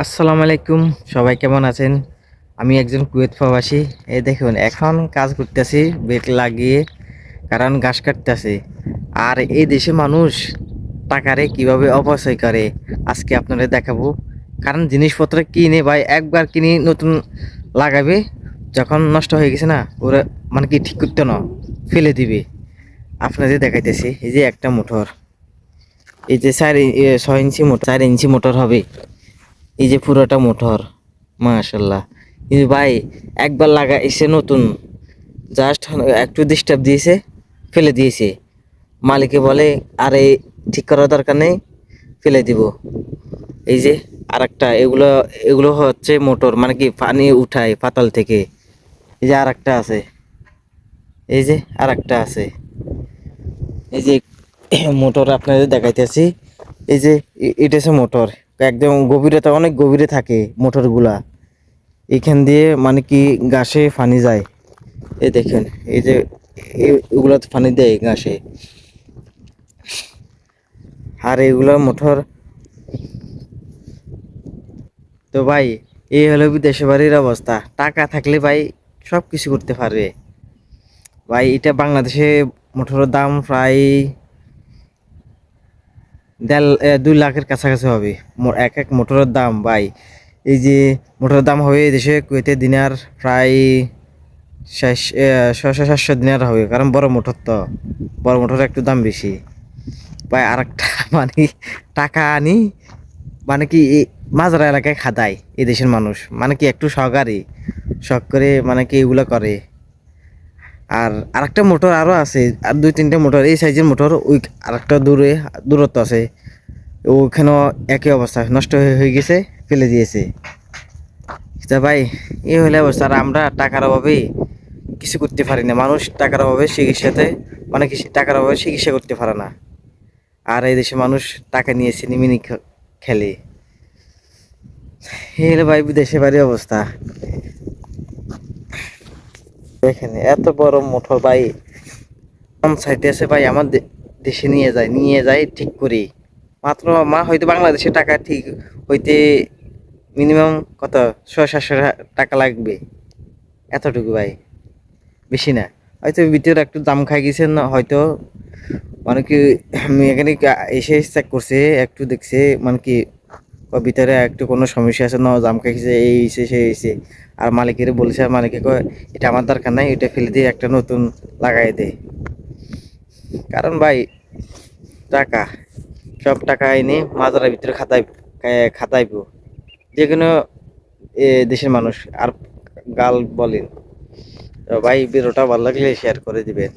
আসসালামু আলাইকুম, সবাই কেমন আছেন? আমি একজন কুয়েত প্রবাসী। এই দেখুন, এখন কাজ করতেছি বেট লাগিয়ে, কারণ ঘাস কাটতেছি। আর এই দেশে মানুষ টাকারে কীভাবে অপচয় করে, আজকে আপনাদের দেখাবো। কারণ জিনিসপত্র কিনে ভাই একবার কিনে নতুন লাগাবে, যখন নষ্ট হয়ে গেছে না, ওরা মানে কি ঠিক করতে না, ফেলে দিবে। আপনাদের দেখাইতেছি, এই যে একটা মোটর। এই যে চার ছয় ইঞ্চি মোটর চার ইঞ্চি মোটর হবে। এই যে পুরোটা মোটর মাশাল্লাহ কিন্তু ভাই, একবার লাগাইছে নতুন জাস্ট একটু ডিস্টার্ব দিয়েছে, ফেলে দিয়েছে। মালিকে বলে, আরে, ঠিক করার দরকার নেই, ফেলে দিব। এই যে আর একটা এগুলো এগুলো হচ্ছে মোটর মানে কি, পানি উঠায় পাতাল থেকে। এই যে আর একটা আছে। এই যে আর একটা আছে। এই যে মোটর আপনাদের দেখাইতেছি। এই যে এটা হচ্ছে মোটর। একদম গভীরতা, অনেক গভীরে থাকে মোটরগুলা। এখান দিয়ে মানে কি ঘাসে পানি যায়। এই দেখেন, এই যে এ- এগুলা পানি দেয় ঘাসে। আর এগুলো মোটর। তো ভাই, এই হলো বিদেশে বাড়ির অবস্থা। টাকা থাকলে ভাই সব কিছু করতে পারবে। ভাই, এটা বাংলাদেশে মোটরের দাম প্রায় দেড় দুই লাখের কাছাকাছি হবে। এক এক মোটরের দাম, ভাই। এই যে মোটরের দাম হবে দেশে কুয়েতে দিনার প্রায় ছয়শো, সাতশো দিনার হবে, কারণ বড় মোটর তো। বড় মোটরের একটু দাম বেশি। ভাই আর একটা মানে টাকা আনি মানে কি মাজরা এলাকায় খাদায় দেশের মানুষ। মানে কি একটু সহকারী, শখ করে মানে কি এগুলো করে। আর আরেকটা মোটর আরও আছে, আর দুই তিনটে মোটর, এই সাইজের মোটর, ওই আরেকটা দূরে, দূরত্ব আছে। ওখানেও একই অবস্থা, নষ্ট হয়ে হয়ে গেছে, ফেলে দিয়েছে। তা ভাই, এই হলে অবস্থা, আর আমরা টাকার অভাবে কিছু করতে পারি না। মানুষ টাকার অভাবে চিকিৎসাতে কিছু টাকার অভাবে চিকিৎসা করতে পারে না। আর এই দেশে মানুষ টাকা নিয়ে সিনেমিনি খে- খেলে। এই হলে ভাই দেশে বাড়ি অবস্থা। দেখেন, এত বড় মোটর ভাই। চাইতেছে ভাই? আমার দেশে নিয়ে যায় নিয়ে যায় ঠিক করি। মাত্র মা হয়তো বাংলাদেশে টাকা ঠিক হইতে মিনিমাম কত? ছয় সাতশো টাকা লাগবে। এতটুকু ভাই। বেশি না। হয়তো ভিতরে একটু দাম খাই গেছে, না, হয়তো। মানে কি মেকানিক এসে চেক করছে, একটু দেখছে মানে কি ও ভিতরে একটু কোনো সমস্যা আছে, না জাম খাইছে এই হইছে, সেই হইছে। আর মালিকের বলছে মালিকে কয়, এটা আমার দরকার নাই, এটা ফেলে দিয়ে একটা নতুন লাগাই দে। কারণ ভাই, টাকা, সব টাকা এনে মাজারের ভিতরে খাতাই খাতাইব। যে কোনো দেশের মানুষ, আর গাল বলেন। ভাই, ভিডিওটা ভালো লাগলে শেয়ার করে দিবেন।